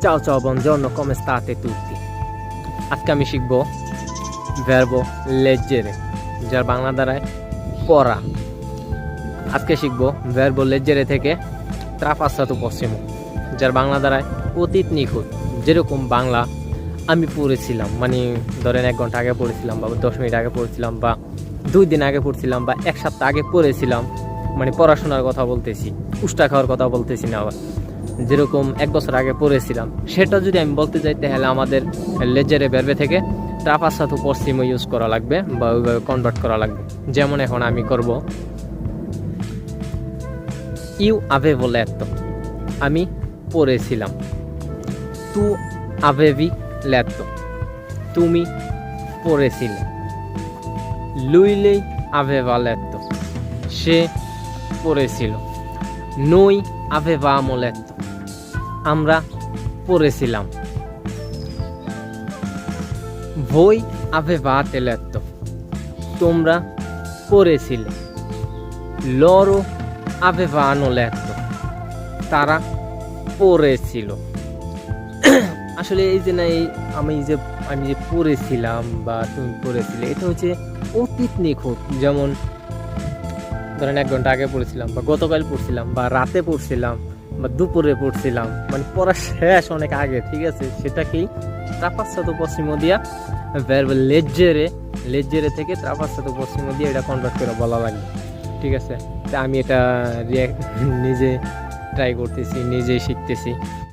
Ciao ciao, buongiorno, come state tutti? আজকে আমি শিখব verbo leggere. যার বাংলা দ্বারায় পড়া আজকে শিখব verbo leggere থেকে ট্রাপাসাতো পশ্চিম যার বাংলা দ্বারায় অতীত নিখুঁত যেরকম বাংলা আমি পড়েছিলাম মানে ধরেন এক ঘণ্টা আগে পড়েছিলাম বা দশ মিনিট আগে পড়েছিলাম বা দুই দিন আগে পড়ছিলাম বা এক সপ্তাহ আগে পড়েছিলাম মানে পড়াশোনার কথা বলতেছি উষ্টা খাওয়ার কথা বলতেছি না আবার যেরকম এক বছর আগে পড়েছিলাম। সেটা যদি আমি বলতে যাই, তাহলে আমাদের লেজারে বেরবে থেকে ট্রাপার সাথে পশ্চিমও ইউজ করা লাগবে বা ওইভাবে কনভার্ট করা লাগবে। যেমন এখন আমি করব। ইউ avevo letto আমি পড়েছিলাম। তু avevi letto তুমি পড়েছিলে। Lei aveva letto সে পড়েছিল। Noi avevamo letto আমরা পড়েছিলাম। voi avevate letto তোমরা পড়েছিলে। loro avevano letto তারা পড়েছিল। আসলে এই যে না এই আমি যে আমি যে পড়েছিলাম বা তুমি পড়েছিলে, এটা হচ্ছে অতীত নিখুঁত। যেমন ধরেন এক ঘণ্টা আগে পড়েছিলাম বা গতকাল পড়ছিলাম বা রাতে পড়ছিলাম। বা দুপুরে পড়ছিলাম। মানে পড়া শেষ অনেক আগে, ঠিক আছে? সেটাকেই ত্রাপাসাতো পশ্চিম দিয়া ভার্ব লেজেরে লেজেরে থেকে ত্রাপাসাতো পশ্চিম দিয়ে এটা কনভার্ট করে বলা লাগবে ঠিক আছে? তা আমি এটা নিজে ট্রাই করতেছি, নিজেই শিখতেছি।